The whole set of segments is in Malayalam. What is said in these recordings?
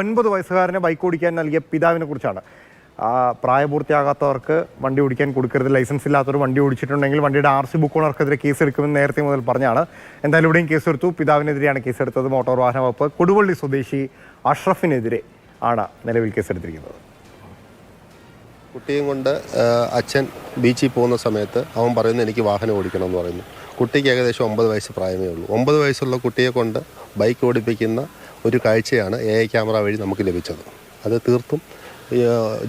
ഒൻപത് വയസ്സുകാരനെ ബൈക്ക് ഓടിക്കാൻ നൽകിയ പിതാവിനെ കുറിച്ചാണ്. പ്രായപൂർത്തിയാകാത്തവർക്ക് വണ്ടി ഓടിക്കാൻ കൊടുക്കരുത്. ലൈസൻസ് ഇല്ലാത്തവർ വണ്ടി ഓടിച്ചിട്ടുണ്ടെങ്കിൽ വണ്ടിയുടെ ആർ സി ബുക്ക് ഓണർക്കെതിരെ കേസ് എടുക്കുമെന്ന് നേരത്തെ മുതൽ പറഞ്ഞാണ്. എന്തായാലും ഇവിടെയും കേസെടുത്തു പിതാവിനെതിരെയാണ് കേസെടുത്തത് മോട്ടോർ വാഹന വകുപ്പ്. കൊടുവള്ളി സ്വദേശി അഷ്റഫിനെതിരെ ആണ് നിലവിൽ കേസെടുത്തിരിക്കുന്നത് കുട്ടിയും കൊണ്ട് അച്ഛൻ ബീച്ചിൽ പോകുന്ന സമയത്ത് അവൻ പറയുന്നു എനിക്ക് വാഹനം ഓടിക്കണം എന്ന് പറയുന്നു. കുട്ടിക്ക് ഏകദേശം ഒമ്പത് വയസ്സ് പ്രായമേ ഉള്ളൂ. ഒമ്പത് വയസ്സുള്ള കുട്ടിയെ കൊണ്ട് ബൈക്ക് ഓടിപ്പിക്കുന്ന ഒരു കാഴ്ചയാണ് എ ഐ ക്യാമറ വഴി നമുക്ക് ലഭിച്ചത്. അത് തീർത്തും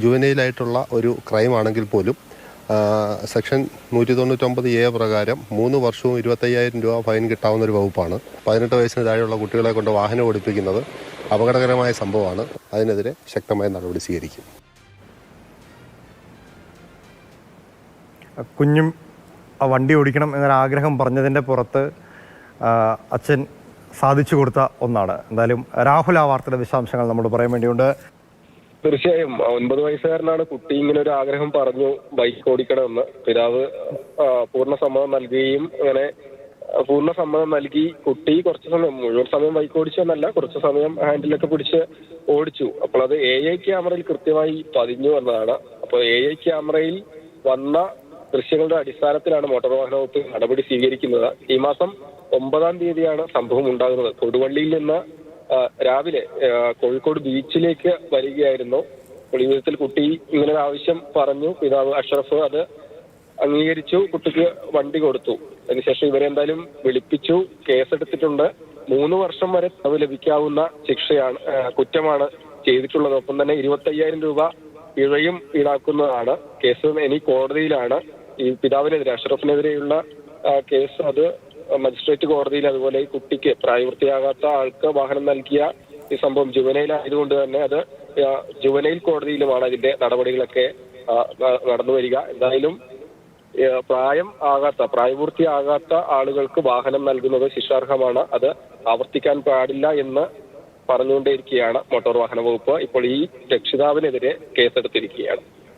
ജുവനയിലായിട്ടുള്ള ഒരു ക്രൈം ആണെങ്കിൽ പോലും സെക്ഷൻ നൂറ്റി തൊണ്ണൂറ്റൊമ്പത് എ പ്രകാരം മൂന്ന് വർഷവും ഇരുപത്തയ്യായിരം രൂപ ഫൈൻ കിട്ടാവുന്ന ഒരു വകുപ്പാണ്. പതിനെട്ട് വയസ്സിന് താഴെയുള്ള കുട്ടികളെ കൊണ്ട് വാഹനം ഓടിപ്പിക്കുന്നത് അപകടകരമായ സംഭവമാണ്. അതിനെതിരെ ശക്തമായ നടപടി സ്വീകരിക്കും. കുഞ്ഞും വണ്ടി ഓടിക്കണം എന്നൊരാഗ്രഹം പറഞ്ഞതിന്റെ പുറത്ത് അച്ഛൻ സാധിച്ചു കൊടുത്ത ഒന്നാണ്. എന്തായാലും രാഹുൽ ആ വാർത്തയുടെ വിശദാംശങ്ങൾ നമ്മോട് പറയാൻ വേണ്ടിയുണ്ട്. തീർച്ചയായും. ഒൻപത് വയസ്സുകാരനാണ് കുട്ടി ഇങ്ങനെ ഒരു ആഗ്രഹം പറഞ്ഞു ബൈക്ക് ഓടിക്കണമെന്ന്. പിതാവ് പൂർണ സമ്മതം നൽകുകയും അങ്ങനെ പൂർണ സമ്മതം നൽകി കുട്ടി കുറച്ച് സമയം മുഴുവൻ സമയം ബൈക്ക് ഓടിച്ചെന്നല്ല കുറച്ച് സമയം ഹാൻഡിലൊക്കെ പിടിച്ച് ഓടിച്ചു. അപ്പോൾ അത് എ ഐ ക്യാമറയിൽ കൃത്യമായി പതിഞ്ഞു എന്നതാണ്. അപ്പോൾ എ ഐ ക്യാമറയിൽ വന്ന ദൃശ്യങ്ങളുടെ അടിസ്ഥാനത്തിലാണ് മോട്ടോർ വാഹന വകുപ്പ് നടപടി സ്വീകരിക്കുന്നത്. ഈ മാസം ഒമ്പതാം തീയതിയാണ് സംഭവം ഉണ്ടാകുന്നത്. കൊടുവള്ളിയിൽ നിന്ന് രാവിലെ കോഴിക്കോട് ബീച്ചിലേക്ക് വരികയായിരുന്നു. അപ്പോൾ കുട്ടി ഇങ്ങനെ ഒരു ആവശ്യം പറഞ്ഞു. പിതാവ് അഷ്റഫ് അത് അംഗീകരിച്ചു. കുട്ടിക്ക് വണ്ടി കൊടുത്തു. അതിനുശേഷം ഇവരെ എന്തായാലും വിളിപ്പിച്ചു. കേസെടുത്തിട്ടുണ്ട്. മൂന്ന് വർഷം വരെ തടവ് ലഭിക്കാവുന്ന ശിക്ഷയാണ് കുറ്റമാണ് ചെയ്തിട്ടുള്ളത്. ഒപ്പം തന്നെ ഇരുപത്തയ്യായിരം രൂപ പിഴയും ഈടാക്കുന്നതാണ്. കേസ് ഇനി കോടതിയിലാണ്. ഈ പിതാവിനെതിരെ അഷറഫിനെതിരെയുള്ള കേസ് അത് മജിസ്ട്രേറ്റ് കോടതിയിൽ അതുപോലെ ഈ കുട്ടിക്ക് പ്രായപൂർത്തിയാകാത്ത ആൾക്ക് വാഹനം നൽകിയ ഈ സംഭവം ജുവനയിൽ ആയതുകൊണ്ട് തന്നെ അത് ജുവനയിൽ കോടതിയിലുമാണ് അതിന്റെ നടപടികളൊക്കെ നടന്നു വരിക. എന്തായാലും പ്രായം ആകാത്ത പ്രായപൂർത്തിയാകാത്ത ആളുകൾക്ക് വാഹനം നൽകുന്നത് ശിക്ഷാർഹമാണ്. അത് ആവർത്തിക്കാൻ പാടില്ല എന്ന് പറഞ്ഞുകൊണ്ടേയിരിക്കുകയാണ് മോട്ടോർ വാഹന വകുപ്പ്. ഇപ്പോൾ ഈ രക്ഷിതാവിനെതിരെ കേസെടുത്തിരിക്കുകയാണ്.